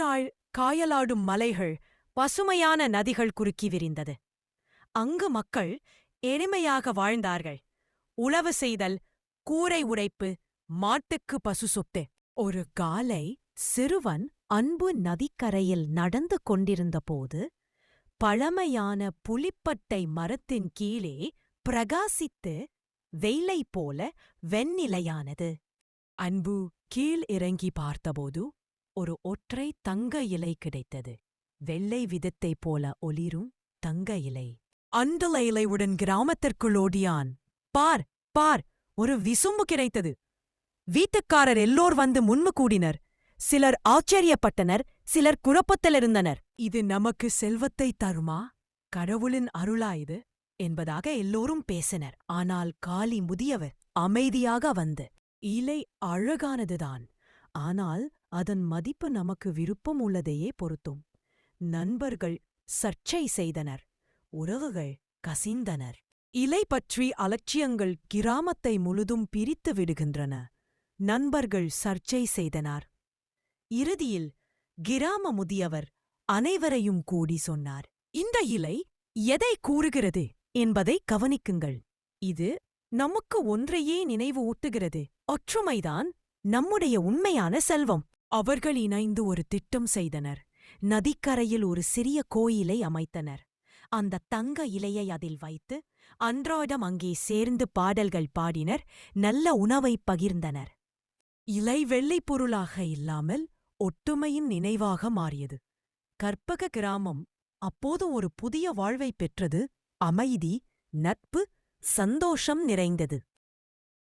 மறுநாள் காயலாடும் மலைகள் பசுமையான நதிகள் குறுக்கி விரிந்தது. அங்கு மக்கள் எளிமையாக வாழ்ந்தார்கள். உழவு செய்தல் கூரை உடைப்பு மாட்டுக்கு பசு சொத்து. ஒரு காலை சிறுவன் அன்பு நதிக்கரையில் நடந்து கொண்டிருந்தபோது பழமையான புலிப்பட்டை மரத்தின் கீழே பிரகாசித்து வெயிலை போல வெண்ணிலையானது. அன்பு கீழ் இறங்கி பார்த்தபோது ஒரு ஒற்றை தங்க இலை கிடைத்தது. வெள்ளை விதத்தைப் போல ஒளிரும் தங்க இலை. அந்த இலையுடன் கிராமத்திற்குள் ஓடியான். பார் பார் ஒரு விசும்பு கிடைத்தது. வீட்டுக்காரர் எல்லோர் வந்து முன்மு கூடினர். சிலர் ஆச்சரியப்பட்டனர் சிலர் குழப்பத்திலிருந்தனர். இது நமக்கு செல்வத்தை தருமா? கடவுளின் அருளா இது? என்பதாக எல்லோரும் பேசினர். ஆனால் காளி முதியவர் அமைதியாக வந்து இலை அழகானதுதான். ஆனால் அதன் மதிப்பு நமக்கு விருப்பம் உள்ளதையே பொருத்தும் நண்பர்கள் சர்ச்சை செய்தனர் உறவுகள் கசிந்தனர். இலை பற்றி அலட்சியங்கள் கிராமத்தை முழுதும் பிரித்து விடுகின்றன. நண்பர்கள் சர்ச்சை செய்தனர். இறுதியில் கிராம முதியவர் அனைவரையும் கூடி சொன்னார் இந்த இலை எதை கூறுகிறது என்பதை கவனிக்குங்கள். இது நமக்கு ஒன்றையே நினைவு ஊட்டுகிறது ஒற்றுமைதான் நம்முடைய உண்மையான செல்வம். அவர்கள் இணைந்து ஒரு திட்டம் செய்தனர். நதிக்கரையில் ஒரு சிறிய கோயிலை அமைத்தனர். அந்த தங்க இலையை அதில் வைத்து அன்றாடம் அங்கே சேர்ந்து பாடல்கள் பாடினர் நல்ல உணவைப் பகிர்ந்தனர். இலை வெள்ளைப் பொருளாக இல்லாமல் ஒட்டுமையின் நினைவாக மாறியது. கற்பக கிராமம் அப்போது ஒரு புதிய வாழ்வைப் பெற்றது. அமைதி நட்பு சந்தோஷம் நிறைந்தது.